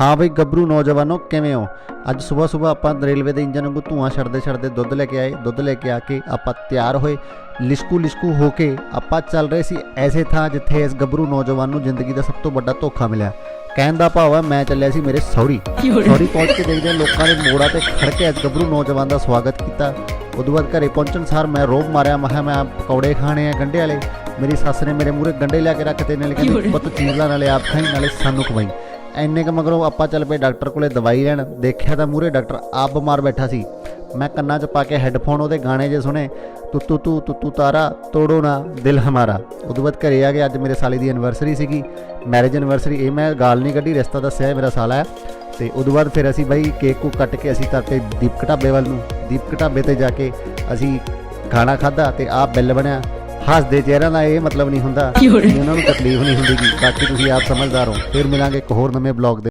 ਹਾਂ ਬਈ ਗੱਭਰੂ ਨੌਜਵਾਨੋ ਕਿਵੇਂ ਹੋ? ਅੱਜ ਸਵੇਰ ਸਵੇਰ ਆਪਾਂ ਰੇਲਵੇ ਦੇ ਇੰਜਨ ਵਾਂਗੂ ਧੂਆਂ ਛੱਡਦੇ ਛੱਡਦੇ ਦੁੱਧ ਲੈ ਕੇ ਆਏ ਦੁੱਧ ਲੈ ਕੇ ਆ ਕੇ ਆਪਾਂ ਤਿਆਰ ਹੋਏ। ਲਿਸ਼ਕੂ ਲਿਸ਼ਕੂ ਹੋ ਕੇ ਆਪਾਂ ਚੱਲ ਰਹੇ ਸੀ ਐਸੇ ਥਾਂ ਜਿੱਥੇ ਇਸ ਗੱਭਰੂ ਨੌਜਵਾਨ ਨੂੰ ਜ਼ਿੰਦਗੀ ਦਾ ਸਭ ਤੋਂ ਵੱਡਾ ਧੋਖਾ ਮਿਲਿਆ। ਕਹਿਣ ਦਾ ਭਾਵ ਹੈ ਮੈਂ ਚੱਲਿਆ ਸੀ ਮੇਰੇ ਸੌਰੀ। ਸੌਰੀ ਪਹੁੰਚ ਕੇ ਦੇਖਦੇ ਲੋਕਾਂ ਨੇ ਮੋੜਾ ਤੇ ਖੜ ਕੇ ਇਸ ਗੱਭਰੂ ਨੌਜਵਾਨ ਦਾ ਸਵਾਗਤ ਕੀਤਾ। ਉਦੋਂ ਬਾਅਦ ਘਰੇ ਪਹੁੰਚਣ ਸਾਰ ਮੈਂ ਰੋਬ ਮਾਰਿਆ ਮੈਂ ਕਿਹਾ ਮੈਂ ਪਕੌੜੇ ਖਾਣੇ ਆ ਗੰਢੇ ਵਾਲੇ। ਮੇਰੀ ਸੱਸ ਨੇ ਮੇਰੇ ਮੂਹਰੇ ਗੰਢੇ ਲਿਆ ਕੇ ਰੱਖਤੇ ਨਾਲੇ ਕਹਿੰਦੀ ਪੁੱਤ ਚੀਰਲਾ ਨਾਲੇ ਆਪ ਖਾਈ ਨਾਲੇ ਸਾਨੂੰ ਖਵਾਈ। ਐਨੇ ਕ ਮਗਰੋਂ ਆਪਾਂ ਚੱਲ ਪਏ ਡਾਕਟਰ ਕੋਲੇ ਦਵਾਈ ਲੈਣ। ਦੇਖਿਆ ਤਾਂ ਮੂਹਰੇ ਡਾਕਟਰ ਆਪ ਬਿਮਾਰ ਬੈਠਾ ਸੀ। ਮੈਂ ਕੰਨਾਂ 'ਚ ਪਾ ਕੇ ਹੈੱਡਫੋਨ ਉਹਦੇ ਗਾਣੇ ਜੇ ਸੁਣੇ। ਤੂ ਤੂ ਤੂ ਤੂ ਤੂ ਤਾਰਾ, ਤੋੜੋ ਨਾ, ਦਿਲ ਹਮਾਰਾ। ਉਦੋਂ ਬਾਅਦ ਘਰੇ ਆ ਗਿਆ ਅੱਜ ਮੇਰੇ ਸਾਲੇ ਦੀ ਐਨਵਰਸਰੀ ਸੀਗੀ। ਮੈਰਿਜ ਐਨਵਰਸਰੀ ਇਹ ਮੈਂ ਗਾਲ ਨਹੀਂ ਕੱਢੀ, ਰਿਸ਼ਤਾ ਦੱਸਿਆ ਇਹ ਮੇਰਾ ਸਾਲਾ ਹੈ। ਤੇ ਉਦੋਂ ਬਾਅਦ ਫਿਰ ਅਸੀਂ ਬਾਈ ਕੇਕ ਕੂ ਕੱਟ ਕੇ ਅਸੀਂ ਤਰਤੇ ਦੀਪਕ ਢਾਬੇ ਵੱਲ ਨੂੰ। ਦੀਪਕ ਢਾਬੇ ਤੇ ਜਾ ਕੇ ਅਸੀਂ ਖਾਣਾ ਖਾਦਾ ਤੇ ਆਪ ਬਿੱਲ ਬਣਿਆ। ਹੱਸਦੇ ਚਿਹਰਿਆਂ ਦਾ ਇਹ ਮਤਲਬ ਨਹੀਂ ਹੁੰਦਾ ਕਿ ਉਹਨਾਂ ਨੂੰ ਤਕਲੀਫ ਨਹੀਂ ਹੁੰਦੀ। ਬਾਕੀ ਤੁਸੀਂ ਆਪ ਸਮਝਦਾਰ ਹੋ ਫਿਰ ਮਿਲਾਂਗੇ ਇੱਕ ਹੋਰ ਨਵੇਂ ਬਲੌਗ